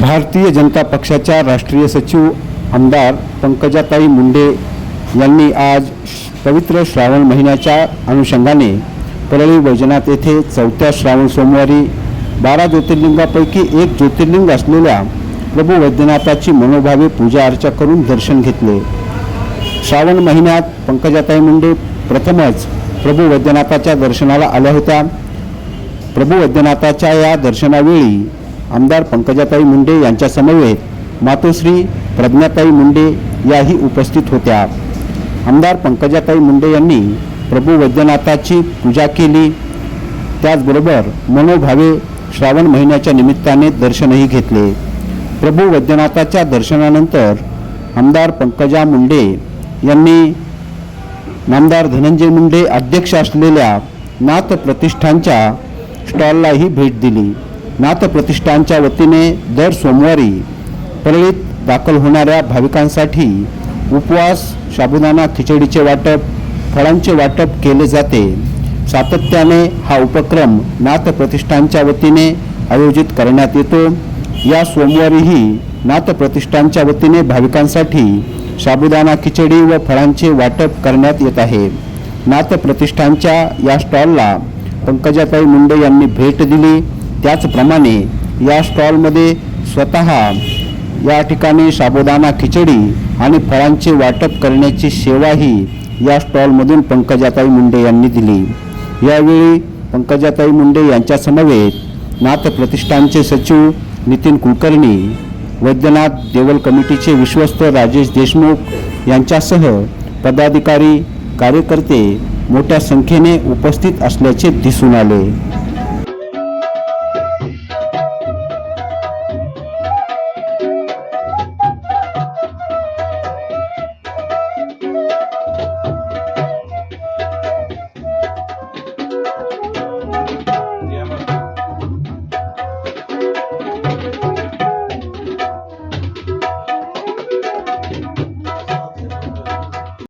भारतीय जनता पक्षाच्या राष्ट्रीय सचिव आमदार पंकजाताई मुंडे यांनी आज पवित्र श्रावण महिन्याच्या अनुषंगाने परळी वैजनाथ येथे चौथ्या श्रावण सोमवारी बारा ज्योतिर्लिंगापैकी एक ज्योतिर्लिंग असलेल्या प्रभू वैद्यनाथाची मनोभावे पूजा अर्चा करून दर्शन घेतले. श्रावण महिन्यात पंकजाताई मुंडे प्रथमच प्रभू वैद्यनाथाच्या दर्शनाला आल्या होत्या. प्रभू वैद्यनाथाच्या या दर्शनावेळी आमदार पंकजाताई मुंडे यांच्यासमवेत मातोश्री प्रज्ञाताई मुंडे याही उपस्थित होत्या. आमदार पंकजाताई मुंडे यांनी प्रभू वैद्यनाथाची पूजा केली. त्याचबरोबर मनोभावे श्रावण महिन्याच्या निमित्ताने दर्शनही घेतले. प्रभू वैद्यनाथाच्या दर्शनानंतर आमदार पंकजा मुंडे यांनी नामदार धनंजय मुंडे अध्यक्ष असलेल्या नाथ प्रतिष्ठानच्या स्टॉललाही भेट दिली. नाथ प्रतिष्ठानच्या वतीने दर सोमवारी परळीत दाखल होणाऱ्या भाविकांसाठी उपवास साबुदाणा खिचडीचे वाटप फळांचे वाटप केले जाते. सातत्याने हा उपक्रम नाथ प्रतिष्ठानच्या वतीने आयोजित करण्यात येतो. या सोमवारीही नाथ प्रतिष्ठानच्या वतीने भाविकांसाठी साबुदाणा खिचडी व फळांचे वाटप करण्यात येत आहे. नाथ प्रतिष्ठानच्या या स्टॉलला पंकजाताई मुंडे यांनी भेट दिली. त्याचप्रमाणे या स्टॉलमध्ये स्वतः या ठिकाणी साबुदाणा खिचडी आणि फळांचे वाटप करण्याची सेवाही या स्टॉलमधून पंकजाताई मुंडे यांनी दिली. यावेळी पंकजाताई मुंडे यांच्यासमवेत नाथ प्रतिष्ठानचे सचिव नितीन कुलकर्णी वैद्यनाथ देवल कमिटीचे विश्वस्त राजेश देशमुख यांच्यासह पदाधिकारी कार्यकर्ते मोठ्या संख्येने उपस्थित असल्याचे दिसून आले.